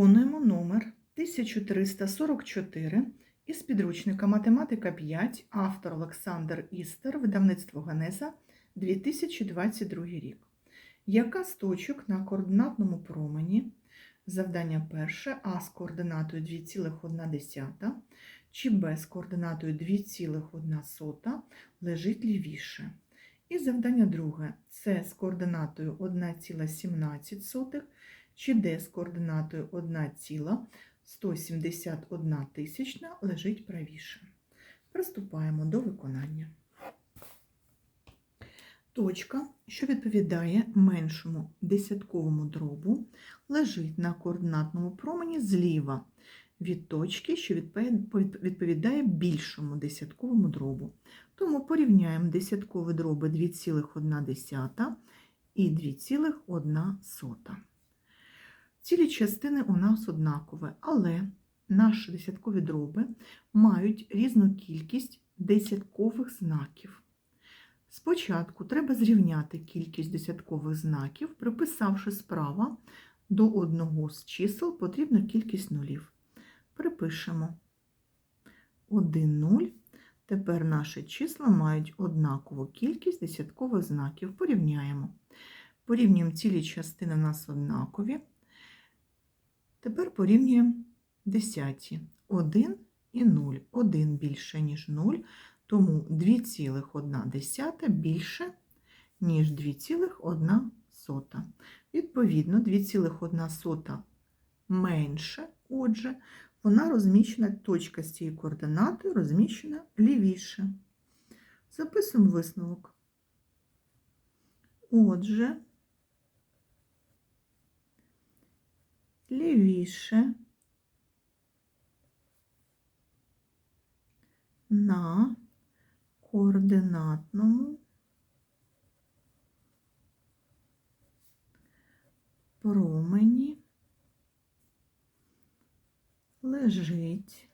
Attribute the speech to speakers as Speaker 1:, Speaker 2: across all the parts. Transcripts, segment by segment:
Speaker 1: Виконуємо номер 1344 із підручника Математика 5, автор Олександр Істер, видавництво Генеза, 2022 рік. Яка з точок на координатному промені? Завдання перше А з координатою 2,1 чи Б з координатою 2,1 лежить лівіше. І завдання друге С з координатою 1,17 чи Д з координатою 1,171 тисячна лежить правіше. Приступаємо до виконання. Точка, що відповідає меншому десятковому дробу, лежить на координатному промені зліва від точки, що відповідає більшому десятковому дробу. Тому порівняємо десяткові дроби 2,1 і 2,1. Цілі частини у нас однакові, але наші десяткові дроби мають різну кількість десяткових знаків. Спочатку треба зрівняти кількість десяткових знаків, приписавши справа до одного з чисел потрібну кількість нулів. Припишемо 1 0. Тепер наші числа мають однакову кількість десяткових знаків. Порівняємо. Порівнюємо цілі частини у нас однакові. Тепер порівнюємо десяті. 1 і 0. 1 більше, ніж 0, тому 2,1 більше, ніж 2,1. Відповідно, 2,1 менше, отже, вона розміщена, точка з цією координатою розміщена лівіше. Записуємо висновок. Отже, лівіше на координатному промені лежить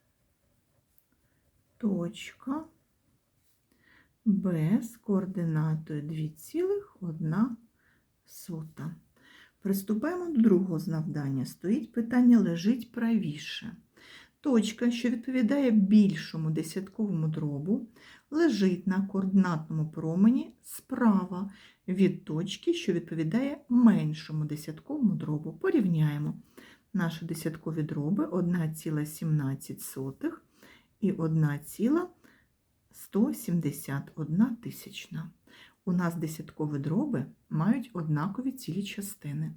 Speaker 1: точка Б з координатою 2,1. Приступаємо до другого завдання. Стоїть питання лежить правіше. Точка, що відповідає більшому десятковому дробу, лежить на координатному промені справа від точки, що відповідає меншому десятковому дробу. Порівняємо наші десяткові дроби 1,17 і 1,171 тисячна. У нас десяткові дроби мають однакові цілі частини,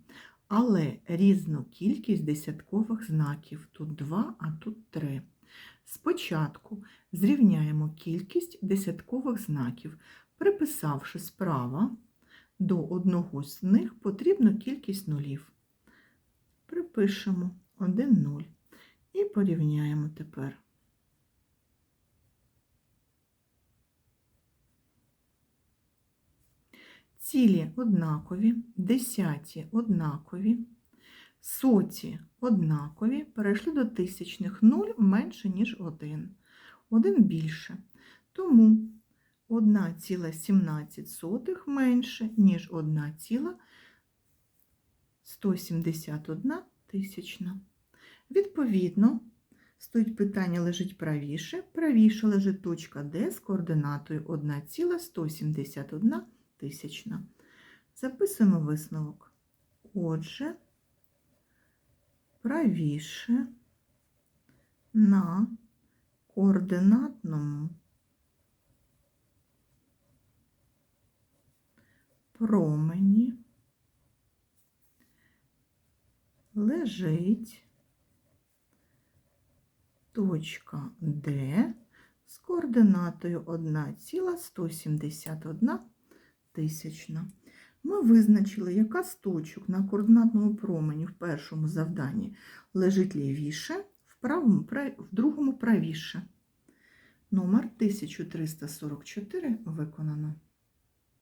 Speaker 1: але різну кількість десяткових знаків. Тут 2, а тут 3. Спочатку зрівняємо кількість десяткових знаків, приписавши справа до одного з них потрібну кількість нулів. Припишемо 1 0 і порівняємо тепер. Цілі однакові, десяті однакові, соті однакові, перейшли до тисячних 0 менше, ніж 1. 1 більше. Тому 1,17 менше, ніж 1,171 тисячна. Відповідно, стоїть питання лежить правіше. Правіше лежить точка D з координатою 1,171 тисячна. Записуємо висновок. Отже, правіше на координатному промені лежить точка D з координатою 1,171 тисячна. Ми визначили, яка з точок на координатному промені в першому завданні лежить лівіше, в, правому, в другому правіше. Номер 1344 виконано.